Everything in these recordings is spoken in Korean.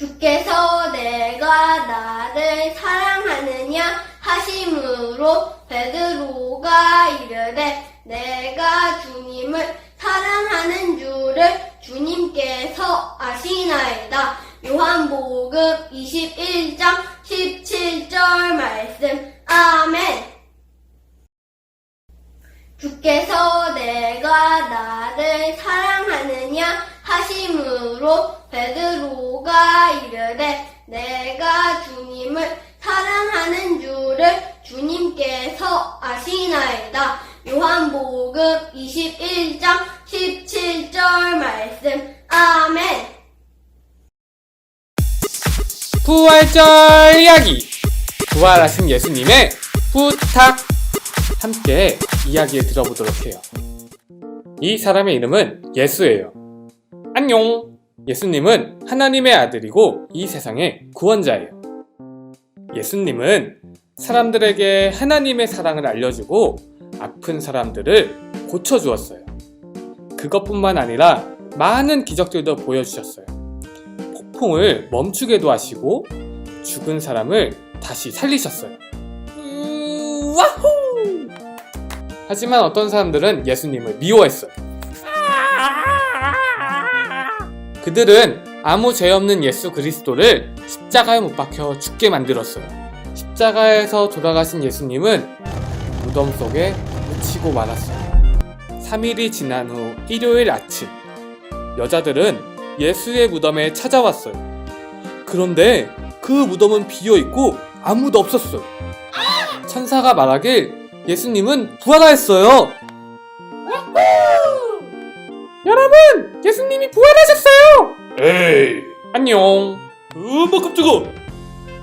주께서 내가 나를 사랑하느냐 하심으로 베드로가 이르되 내가 주님을 사랑하는 줄을 주님께서 아시나이다. 요한복음 21장 17절 말씀. 아멘. 주께서 내가 나를 사랑하느냐 하심으로 베드로가 이르되 내가 주님을 사랑하는 줄을 주님께서 아시나이다. 요한복음 21장 17절 말씀. 아멘. 부활절 이야기 부활하신 예수님의 부탁 함께 이야기를 들어보도록 해요 이 사람의 이름은 예수예요 안녕 예수님은 하나님의 아들이고 이 세상의 구원자예요 예수님은 사람들에게 하나님의 사랑을 알려주고 아픈 사람들을 고쳐주었어요 그것뿐만 아니라 많은 기적들도 보여주셨어요 폭풍을 멈추게도 하시고 죽은 사람을 다시 살리셨어요. 우, 와후! 하지만 어떤 사람들은 예수님을 미워했어요. 그들은 아무 죄 없는 예수 그리스도를 십자가에 못 박혀 죽게 만들었어요. 십자가에서 돌아가신 예수님은 무덤 속에 묻히고 말았어요. 3일이 지난 후 일요일 아침, 여자들은 예수의 무덤에 찾아왔어요. 그런데 그 무덤은 비어 있고 아무도 없었어요. 천사가 말하길 예수님은 부활하였어요. 여러분, 예수님이 부활하셨어요. 에이, 안녕. 엄마 깜짝아.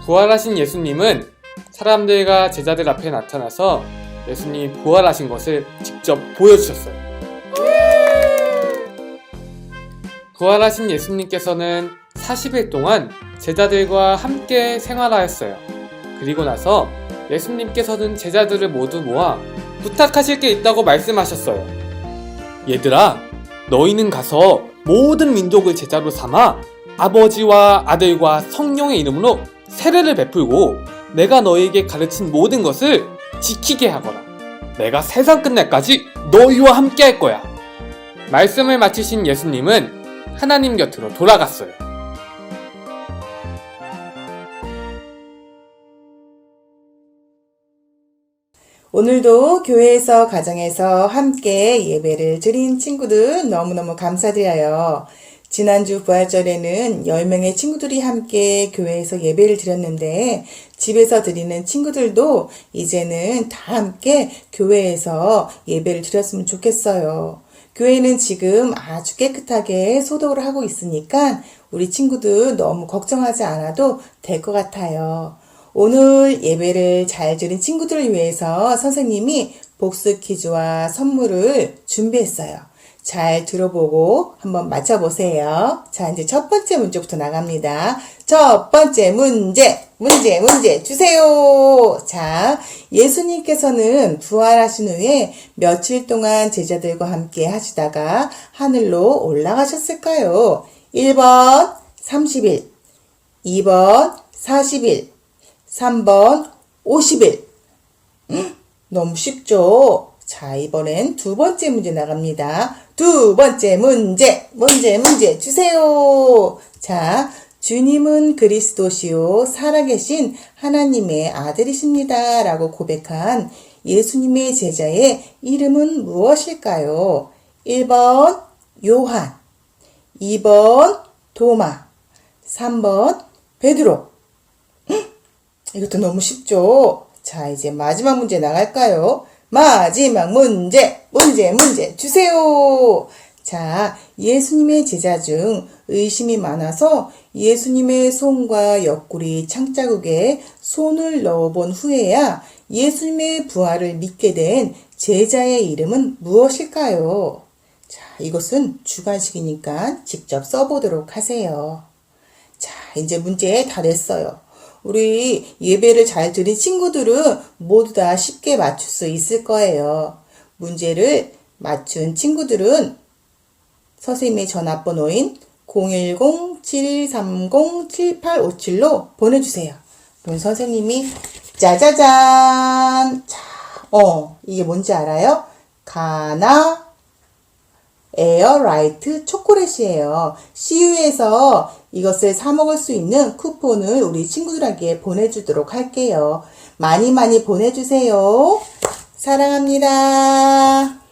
부활하신 예수님은 사람들과 제자들 앞에 나타나서 예수님이 부활하신 것을 직접 보여주셨어요. 부활하신 예수님께서는 40일 동안 제자들과 함께 생활하였어요. 그리고 나서 예수님께서는 제자들을 모두 모아 부탁하실 게 있다고 말씀하셨어요. 얘들아, 너희는 가서 모든 민족을 제자로 삼아 아버지와 아들과 성령의 이름으로 세례를 베풀고 내가 너희에게 가르친 모든 것을 지키게 하거라. 내가 세상 끝날까지 너희와 함께 할 거야. 말씀을 마치신 예수님은 하나님 곁으로 돌아갔어요. 오늘도 교회에서 가정에서 함께 예배를 드린 친구들 너무너무 감사드려요. 지난주 부활절에는 10명의 친구들이 함께 교회에서 예배를 드렸는데 집에서 드리는 친구들도 이제는 다 함께 교회에서 예배를 드렸으면 좋겠어요. 교회는 지금 아주 깨끗하게 소독을 하고 있으니까 우리 친구들 너무 걱정하지 않아도 될 것 같아요. 오늘 예배를 잘 들은 친구들을 위해서 선생님이 복수 퀴즈와 선물을 준비했어요. 잘 들어보고 한번 맞춰보세요. 자, 이제 첫 번째 문제부터 나갑니다. 첫 번째 문제, 문제, 문제 주세요. 자, 예수님께서는 부활하신 후에 며칠 동안 제자들과 함께 하시다가 하늘로 올라가셨을까요? 1번 30일, 2번 40일, 3번 50일. 음, 너무 쉽죠? 자, 이번엔 두 번째 문제 나갑니다. 두 번째 문제, 문제, 문제 주세요. 자, 주님은 그리스도시요, 살아계신 하나님의 아들이십니다. 라고 고백한 예수님의 제자의 이름은 무엇일까요? 1번 요한, 2번 도마, 3번 베드로. 이것도 너무 쉽죠? 자, 이제 마지막 문제 나갈까요? 마지막 문제, 문제, 문제 주세요. 자, 예수님의 제자 중 의심이 많아서 예수님의 손과 옆구리 창자국에 손을 넣어본 후에야 예수님의 부활을 믿게 된 제자의 이름은 무엇일까요? 자, 이것은 주관식이니까 직접 써보도록 하세요. 자, 이제 문제 다 냈어요. 우리 예배를 잘 들은 친구들은 모두 다 쉽게 맞출 수 있을 거예요. 문제를 맞춘 친구들은 선생님의 전화번호인 010-7130-7857로 보내주세요. 그럼 선생님이 짜자잔. 자, 어, 이게 뭔지 알아요? 가나 에어라이트 초콜릿이에요. CU에서 이것을 사 먹을 수 있는 쿠폰을 우리 친구들에게 보내주도록 할게요. 많이 많이 보내주세요. 사랑합니다.